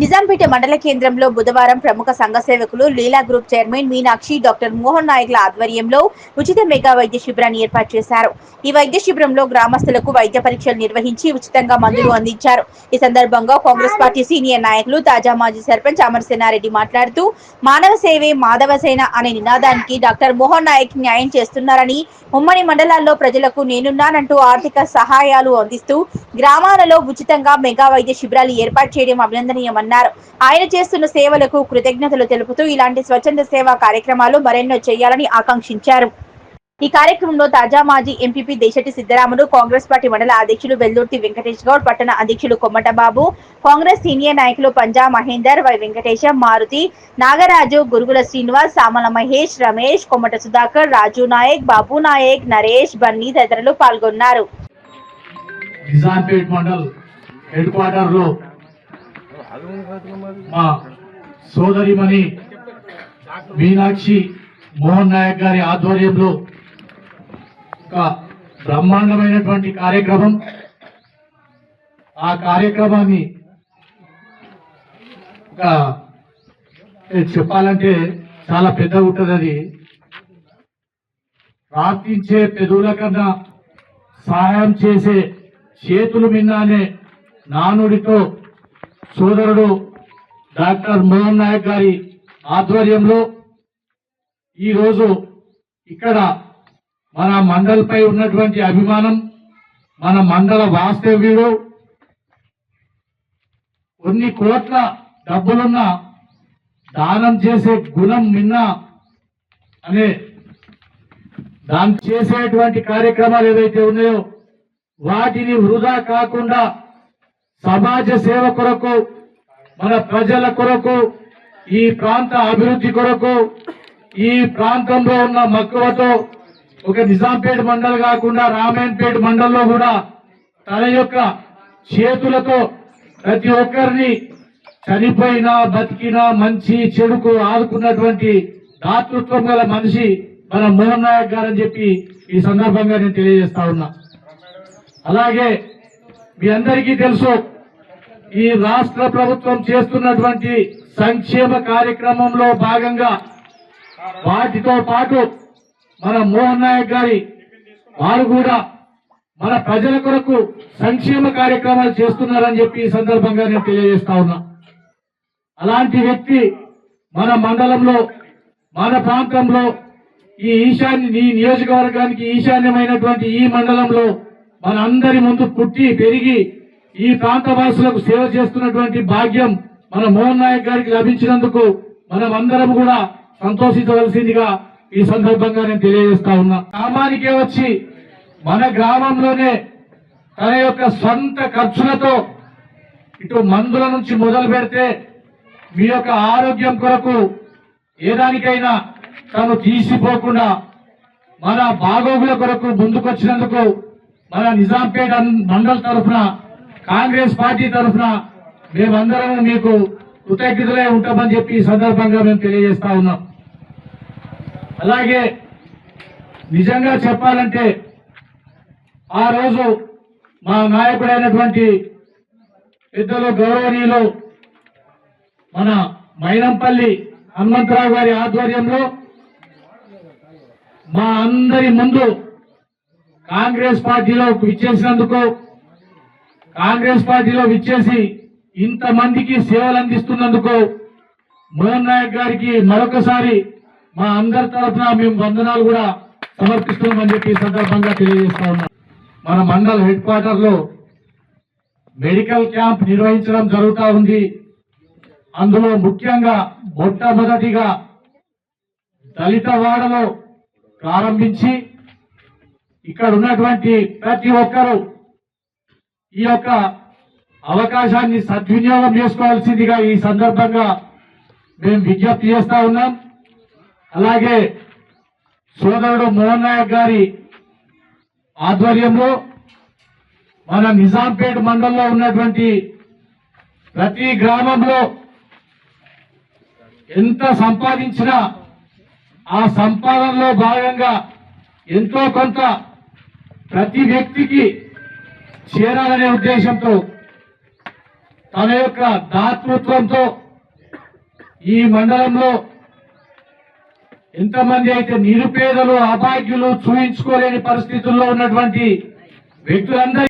నిజాంపేట మండల కేంద్రంలో బుధవారం ప్రముఖ సంఘ సేవకులు Leela group chairman Meenakshi doctor Mohan నాయక్ల ఆధ్వర్యంలో ఉచిత మెగా వైద్య శిబిరాన్ని ఏర్పాటు చేశారు. ఈ వైద్య శిబిరంలో గ్రామస్తులకు వైద్య పరీక్షలు నిర్వహించి ఉచితంగా మందులు అందించారు. ఈ సందర్భంగా కాంగ్రెస్ పార్టీ సీనియర్ నాయకులు తాజా మాజీ సర్పంచ్ అమరసేనారెడ్డి మాట్లాడుతూ మానవ సేవే మాధవ సేన అనే నినాదానికి డాక్టర్ మోహన్ నాయక్ న్యాయం చేస్తున్నారని ఉమ్మడి మండలాల్లో ప్రజలకు నేనున్నానంటూ ఆర్థిక సహాయాలు అందిస్తూ గ్రామాలలో ఉచితంగా మెగా వైద్య శిబిరాలు ఏర్పాటు చేయడం అభినందనీయమన్నారు. ఆయన చేస్తున్న సేవలకు కృతజ్ఞతలు తెలుపుతూ ఇలాంటి స్వచ్ఛంద సేవా కార్యక్రమాలు మరెన్నో చేయాలని ఆకాంక్షించారు. ఈ కార్యక్రమంలో తాజా మాజీ MPP Deshati Siddaramulu Congress party మండల అధ్యక్షులు వెల్దుర్తి వెంకటేష్ గౌడ్ పట్టణ అధ్యక్షులు కొమ్మటబాబు కాంగ్రెస్ సీనియర్ నాయకులు పంజా మహేందర్ వై వెంకటేశం మారుతి నాగరాజు గురుగుల శ్రీనివాస్ సామల మహేష్ రమేష్ కొమ్మట సుధాకర్ రాజు నాయక్ బాబు నాయక్ నరేష్ బన్నీ తదితరులు పాల్గొన్నారు. నిజాంపేట్ మండల్ హెడ్ క్వార్టర్లో మా సోదరిమణి మీనాక్షి మోహన్ నాయక్ గారి ఆధ్వర్యంలో ఒక బ్రహ్మాండమైనటువంటి కార్యక్రమం. ఆ కార్యక్రమాన్ని ఒక చెప్పాలంటే చాలా పెద్ద ఉంటుంది అది. ప్రార్థించే పెదవుల కన్నా సహాయం చేసే చేతులు మిన్నానే నానుడితో సోదరుడు డాక్టర్ మోహన్ నాయక్ గారి ఆధ్వర్యంలో ఈరోజు ఇక్కడ మన మండల్పై ఉన్నటువంటి అభిమానం మన మండల వాస్తవ్యుడు కొన్ని కోట్ల డబ్బులున్న దానం చేసే గుణం నిన్న అనే దాని చేసేటువంటి కార్యక్రమాలు ఏవైతే ఉన్నాయో వాటిని వృధా కాకుండా సమాజ సేవ కొరకు మన ప్రజల కొరకు ఈ ప్రాంత అభివృద్ధి కొరకు ఈ ప్రాంతంలో ఉన్న మక్కువతో ఒక నిజాంపేట మండల్ కాకుండా రామాయణపేట మండల్లో కూడా తన యొక్క చేతులతో ప్రతి ఒక్కరిని చనిపోయినా బతికినా మంచి చెడుకు ఆదుకున్నటువంటి దాతృత్వం గల మనిషి మన మోహన్ నాయక్ గారు అని చెప్పి ఈ సందర్భంగా నేను తెలియజేస్తా ఉన్నా. అలాగే మీ అందరికీ తెలుసు ఈ రాష్ట్ర ప్రభుత్వం చేస్తున్నటువంటి సంక్షేమ కార్యక్రమంలో భాగంగా వాటితో పాటు మన మోహన్ నాయక్ గారి వారు కూడా మన ప్రజల కొరకు సంక్షేమ కార్యక్రమాలు చేస్తున్నారని చెప్పి ఈ సందర్భంగా నేను తెలియజేస్తా ఉన్నా. అలాంటి వ్యక్తి మన మండలంలో మన ప్రాంతంలో ఈ ఈశాన్య ఈ నియోజకవర్గానికి ఈశాన్యమైనటువంటి ఈ మండలంలో మన అందరి ముందు పుట్టి పెరిగి ఈ ప్రాంత వాసులకు సేవ చేస్తున్నటువంటి భాగ్యం మన మోహన్ నాయక్ గారికి లభించినందుకు మనం అందరం కూడా సంతోషించవలసిందిగా ఈ సందర్భంగా నేను తెలియజేస్తా ఉన్నా. గ్రామానికే వచ్చి మన గ్రామంలోనే తన యొక్క సొంత ఖర్చులతో ఇటు మందుల నుంచి మొదలు పెడితే మీ యొక్క ఆరోగ్యం కొరకు ఏ దానికైనా తను తీసిపోకుండా మన బాగోగుల కొరకు ముందుకొచ్చినందుకు మన నిజాంపేట మండల్ తరఫున కాంగ్రెస్ పార్టీ తరఫున మేమందరం మీకు కృతజ్ఞతలే ఉంటామని చెప్పి ఈ సందర్భంగా మేము తెలియజేస్తా ఉన్నాం. అలాగే నిజంగా చెప్పాలంటే ఆ రోజు మా నాయకుడైనటువంటి పెద్దలు గౌరవనీయులు మన మైనంపల్లి హనుమంతరావు గారి ఆధ్వర్యంలో మా అందరి ముందు కాంగ్రెస్ పార్టీలో విచ్చేసినందుకు కాంగ్రెస్ పార్టీలో విచ్చేసి ఇంతమందికి సేవలు అందిస్తున్నందుకు మోహన్ నాయక్ గారికి మరొకసారి మా అందరి తరఫున మేము వందనాలు కూడా సమర్పిస్తున్నామని చెప్పి సందర్భంగా తెలియజేస్తా ఉన్నాం. మన మండల హెడ్ క్వార్టర్లో మెడికల్ క్యాంప్ నిర్వహించడం జరుగుతూ ఉంది. అందులో ముఖ్యంగా మొట్టమొదటిగా దళిత వాడలో ప్రారంభించి ఇక్కడ ఉన్నటువంటి ప్రతి ఒక్కరూ ఈ యొక్క అవకాశాన్ని సద్వినియోగం చేసుకోవాల్సిందిగా ఈ సందర్భంగా మేము విజ్ఞప్తి చేస్తా ఉన్నాం. అలాగే సోదరుడు మోహన్ నాయక్ గారి ఆధ్వర్యంలో మన నిజాంపేట మండలంలో ఉన్నటువంటి ప్రతి గ్రామంలో ఎంత సంపాదించినా ఆ సంపాదనలో భాగంగా ఎంతో కొంత ప్రతి వ్యక్తికి చేరాలనే ఉద్దేశంతో తన యొక్క దాతృత్వంతో ఈ మండలంలో ఎంతమంది అయితే నిరుపేదలు అభాగ్యులు చూయించుకోలేని పరిస్థితుల్లో ఉన్నటువంటి వ్యక్తులందరి